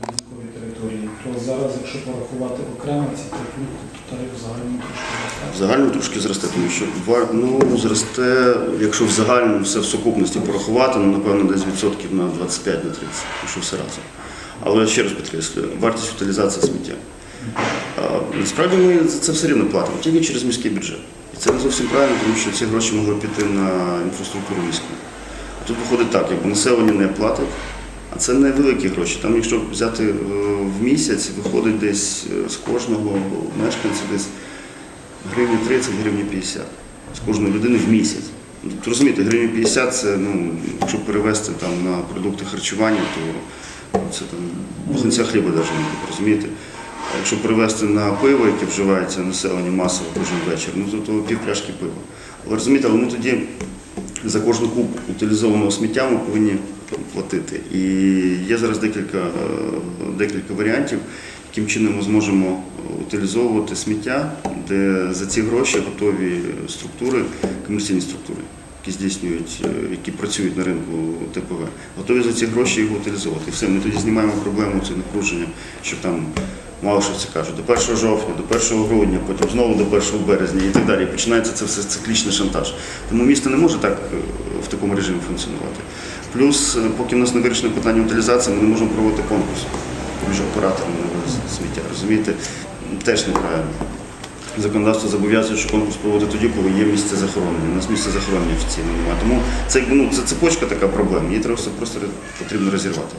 військовій території, то зараз, якщо порахувати окремо ці три то тариф взагалі трошки В зростає. загальному трошки зросте, тому що ну, зросте, якщо в загальному все в сукупності порахувати, ну, напевно, десь відсотків на 25 на 30, якщо все разом. Але ще раз підкреслюю, вартість утилізації сміття. Насправді ми за це все рівно платимо, тільки через міський бюджет. І це не зовсім правильно, тому що ці гроші могли піти на інфраструктуру міську. Тут виходить так, якби населення не платить, а це невеликі гроші. Там, якщо взяти е, в місяць, виходить десь е, з кожного мешканця десь гривні 30, гривні 50 з кожної людини в місяць. Тобто, розумієте, гривні 50 це, ну, якщо перевести там на продукти харчування, то це там буханця хліба навіть не буде, розумієте? А якщо перевести на пиво, яке вживається населенням масово кожен вечір, ну то, то пів пива. Але розумієте, але ми тоді за кожну куб утилізованого сміття ми повинні платити. І є зараз декілька, е, декілька варіантів, яким чином ми зможемо утилізовувати сміття, де за ці гроші готові структури, комерційні структури, які здійснюють, е, які працюють на ринку ТПВ, готові за ці гроші його утилізовувати. І все, ми тоді знімаємо проблему це напруження, що там. Мало що це кажуть, до 1 жовтня, до 1 грудня, потім знову до 1 березня і так далі. Починається це все циклічний шантаж. Тому місто не може так е, в такому режимі функціонувати. Плюс, е, поки в нас не вирішено питання утилізації, ми не можемо проводити конкурс між операторами сміття. Розумієте, теж неправильно. Законодавство зобов'язує, що конкурс проводити тоді, коли є місце захоронення. У нас місце захоронення офіційно немає. Тому це, ну, це цепочка така проблема, її треба просто потрібно розірвати.